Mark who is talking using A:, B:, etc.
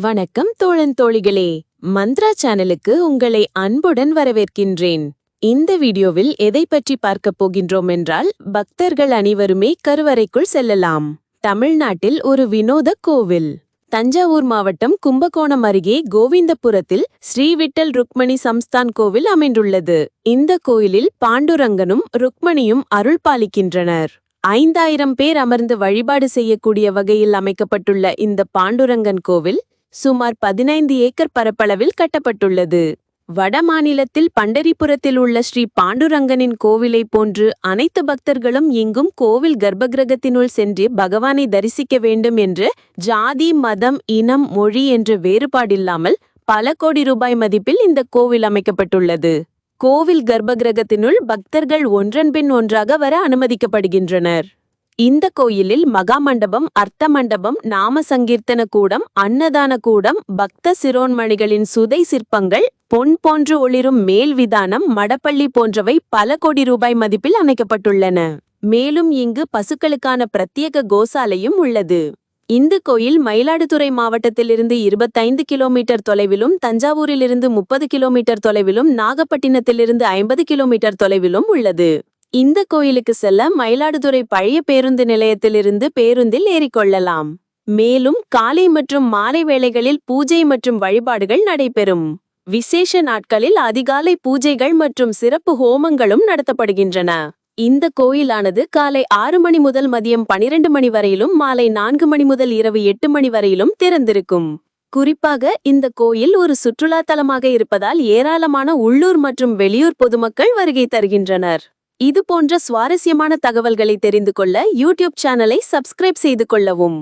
A: வணக்கம் தோழன் தோழிகளே. மந்த்ரா சேனலுக்கு உங்களை அன்புடன் வரவேற்கின்றேன். இந்த வீடியோவில் எதை பற்றி பார்க்கப் போகின்றோம் என்றால் பக்தர்கள் அனைவருமே கருவறைக்குள் செல்லலாம். தமிழ்நாட்டில் ஒரு வினோத கோவில். தஞ்சாவூர் மாவட்டம் கும்பகோணம் அருகே கோவிந்தபுரத்தில் ஸ்ரீவிட்டல் ருக்மணி சம்ஸ்தான் கோவில் அமைந்துள்ளது. இந்த கோயிலில் பாண்டுரங்கனும் ருக்மணியும் அருள் பாலிக்கின்றனர். ஐந்தாயிரம் பேர் அமர்ந்து வழிபாடு செய்யக்கூடிய வகையில் அமைக்கப்பட்டுள்ள இந்த பாண்டுரங்கன் கோவில் சுமார் பதினைந்து ஏக்கர் பரப்பளவில் கட்டப்பட்டுள்ளது. வடமாநிலத்தில் பண்டரிபுரத்தில் உள்ள ஸ்ரீ பாண்டுரங்கனின் கோவிலை போன்று அனைத்து பக்தர்களும் இங்கும் கோவில் கர்ப்பகிரகத்தினுள் சென்று பகவானை தரிசிக்க வேண்டும் என்று ஜாதி மதம் இனம் மொழி என்ற வேறுபாடில்லாமல் பல கோடி ரூபாய் மதிப்பில் இந்த கோவில் அமைக்கப்பட்டுள்ளது. கோவில் கர்ப்பகிரகத்தினுள் பக்தர்கள் ஒன்றன்பின் ஒன்றாக வர அனுமதிக்கப்படுகின்றனர். இந்த கோயிலில் மகா மண்டபம் அர்த்த மண்டபம் நாம சங்கீர்த்தன கூடம் அன்னதான கூடம் பக்த சிரோன்மணிகளின் சுதை சிற்பங்கள் பொன் போன்று ஒளிரும் மேல் விதானம் மடப்பள்ளி போன்றவை பல கோடி ரூபாய் மதிப்பில் அமைக்கப்பட்டுள்ளன மேலும் இங்கு பசுக்களுக்கான பிரத்யேக கோசாலையும் உள்ளது. இந்த கோயில் மயிலாடுதுறை மாவட்டத்திலிருந்து இருபத்தைந்து கிலோமீட்டர் தொலைவிலும் தஞ்சாவூரிலிருந்து முப்பது கிலோமீட்டர் தொலைவிலும் நாகப்பட்டினத்திலிருந்து ஐம்பது கிலோமீட்டர் தொலைவிலும் உள்ளது. இந்த கோயிலுக்கு செல்ல மயிலாடுதுறை பழைய பேருந்து நிலையத்திலிருந்து பேருந்தில் ஏறிக்கொள்ளலாம். மேலும் காலை மற்றும் மாலை வேளைகளில் பூஜை மற்றும் வழிபாடுகள் நடைபெறும். விசேஷ நாட்களில் அதிகாலை பூஜைகள் மற்றும் சிறப்பு ஹோமங்களும் நடத்தப்படுகின்றன. இந்த கோயிலானது காலை ஆறு மணி முதல் மதியம் பனிரெண்டு மணி வரையிலும் மாலை நான்கு மணி முதல் இரவு எட்டு மணி வரையிலும் திறந்திருக்கும். குறிப்பாக இந்த கோயில் ஒரு சுற்றுலா தலமாக இருப்பதால் ஏராளமான உள்ளூர் மற்றும் வெளியூர் பொதுமக்கள் வருகை தருகின்றனர். இது போன்ற சுவாரஸ்யமான தகவல்களை தெரிந்து கொள்ள யூடியூப் சேனலை சப்ஸ்கிரைப் செய்து கொள்ளவும்.